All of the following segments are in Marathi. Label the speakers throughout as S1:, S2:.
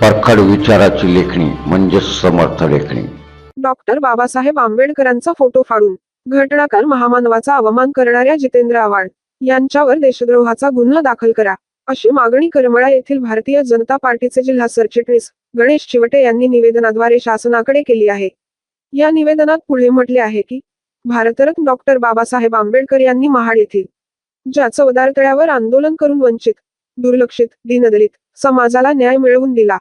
S1: परखड विचाराची लेखणी म्हणजे समर्थ लेखणी.
S2: डॉक्टर बाबासाहेब आंबेडकरांचा फोटो फाडून घटनाकार महामानवाचा अवमान करणाऱ्या जितेंद्र आव्हाड यांच्यावर देशद्रोहाचा गुन्हा दाखल करा अशी मागणी करमळा येथील भारतीय जनता पार्टीचे जिल्हा सरचिटणीस गणेश चिवटे यांनी निवेदनाद्वारे शासनाकडे केली आहे. या निवेदनात पुढे म्हटले आहे की भारतरत्न डॉक्टर बाबासाहेब आंबेडकर यांनी महाड येथील ज्या चौदार तळ्यावर आंदोलन करून वंचित दुर्लक्षित दीनदलित समाजाला न्याय मिळवून दिला.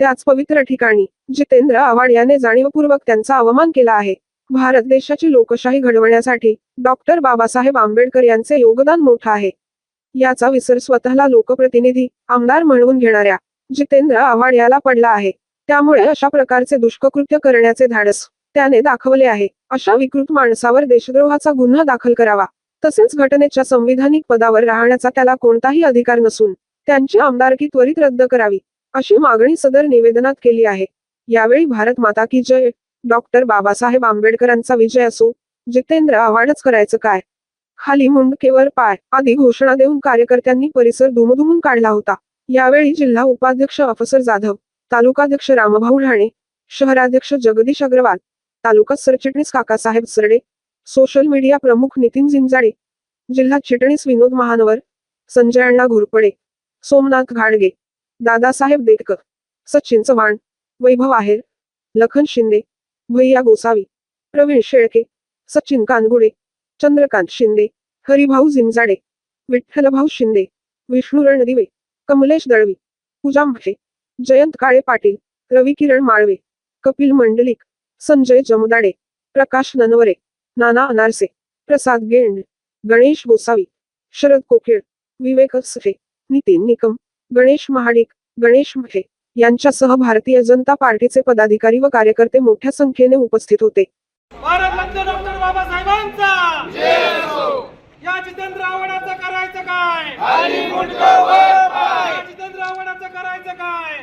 S2: त्याच पवित्र ठिकाणी जितेंद्र आव्हाड याने जाणीवपूर्वक त्यांचा अवमान केला आहे. भारत देशाची लोकशाही घडवण्यासाठी डॉक्टर बाबासाहेब आंबेडकर यांचे योगदान मोठं आहे. याचा विसर स्वतःला लोकप्रतिनिधी आमदार म्हणवून घेणाऱ्या जितेंद्र आव्हाड याला पडला आहे. त्यामुळे अशा प्रकारचे दुष्ककृत्य करण्याचे धाडस त्याने दाखवले आहे. अशा विकृत माणसावर देशद्रोहाचा गुन्हा दाखल करावा तसेच घटनेच्या संविधानिक पदावर राहण्याचा त्याला कोणताही अधिकार नसून त्यांची आमदारकी त्वरित रद्द करावी अशी मागणी सदर निवेदनात केली आहे. यावेळी भारत माता की जय डॉक्टर बाबासाहेब आंबेडकरांचा विजय असो जितेंद्र आव्हाडच करायचं काय? खाली मुंडकेवर पाय आदी घोषणा देऊन कार्यकर्त्यांनी परिसर दुमदुमून काढला होता. यावेळी जिल्हा उपाध्यक्ष अफसर जाधव तालुकाध्यक्ष रामभाऊ ढाणे शहराध्यक्ष जगदीश अग्रवाल तालुका सरचिटणीस काकासाहेब सरडे सोशल मीडिया प्रमुख नितीन जिंजाडे जिल्हा चिटणीस विनोद महानवर संजय अण्णा घोरपडे सोमनाथ घाडगे दादासाहेब देटकर सचिन चव्हाण वैभव आहेर लखन शिंदे भैया गोसावी प्रवीण शेळके सचिन कानगुडे चंद्रकांत शिंदे हरिभाऊ जिंजाडे विठ्ठलभाऊ शिंदे विष्णू रणदिवे कमलेश दळवी पूजा म्हटे जयंत काळे पाटील रवी किरण माळवे कपिल मंडलिक संजय जमदाडे प्रकाश ननवरे नाना अनारसे प्रसाद गेंड गणेश गोसावी शरद कोखेळ विवेक सफे नितीन निकम गणेश महाडिक गणेश मठे यांच्यासह भारतीय जनता पार्टीचे पदाधिकारी व कार्यकर्ते मोठ्या संख्येने उपस्थित होते.
S3: भारतरत्न डॉक्टर बाबासाहेबांचा! या जितेंद्र आव्हाडाचं करायचं काय? या जितेंद्र आव्हाडाचं करायचं काय?